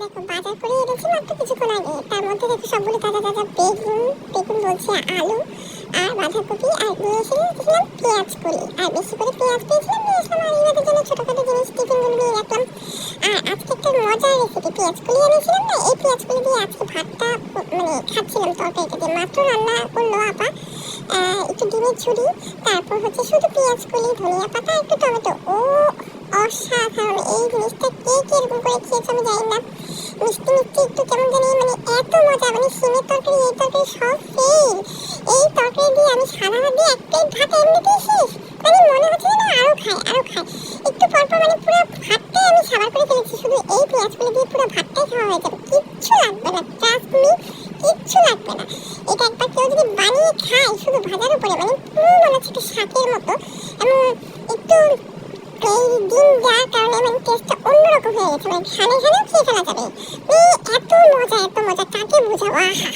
দেখো, বাজার করে এনেছি মাত্র কিছুক্ষণ আগে। তার মধ্যে দেখো সবগুলো তাজা তাজা বেগুন বেগুন বলছি আলু, আর বাঁধাকপি, আর নিয়ে এসেছিলাম পেঁয়াজ কলি। আর বেশি করে পেঁয়াজ পেয়েছিলাম নিয়ে এসলাম আর ইনাদের জন্য ছোটোখাটো জিনিস, টিফিনগুলো নিয়ে রাখলাম। আর আজকে একটা মজার রেসিপি পেঁয়াজ কলি এনেছিলাম না? এই পেঁয়াজ কলি দিয়ে আজকে ভাতটা মানে খাচ্ছিলাম তরকারিটা দিয়ে মাত্র রান্না করল আপা। একটু ডিমের ঝুড়ি তারপর হচ্ছে শুধু পেঁয়াজ কলি, ধনিয়া পাতা, একটু টমেটো। ও, অসাধারণ। এই জিনিসটা এরকম করে খেয়েছে আমি জানি না। মিষ্টি মিষ্টি একটু কেমন জানি মানে এত মজা মানে সিমের তরকারি, এই তরকারি সব ফেল এই তরকারি দিয়ে আমি সারা রাত দিয়ে এক ভাত এমনিতেই শেষ। মানে মনে হচ্ছে না আরও খাই আরও খাই। একটু পর পর মানে পুরো ভাতটাই আমি সাবার করে ফেলেছি, শুধু এই পেঁয়াজগুলো দিয়ে পুরো ভাতটাই খাওয়া হয়ে যাবে। কিচ্ছু লাগবে না ট্রাস্ট মি কিচ্ছু লাগবে না। এটা একবার কেউ যদি বানিয়ে খায়, শুধু ভাজার উপরে মানে পুরো মনে হচ্ছে একটা শাকের মতো। এবং একটু এই ডিম দেওয়ার কারণে মানে টেস্টটা অন্যরকম হয়ে গেছে মানে খানে ঘানেও খেয়ে ফেলা যাবে। এত মজা এত মজা, কাকে বোঝাবো আহা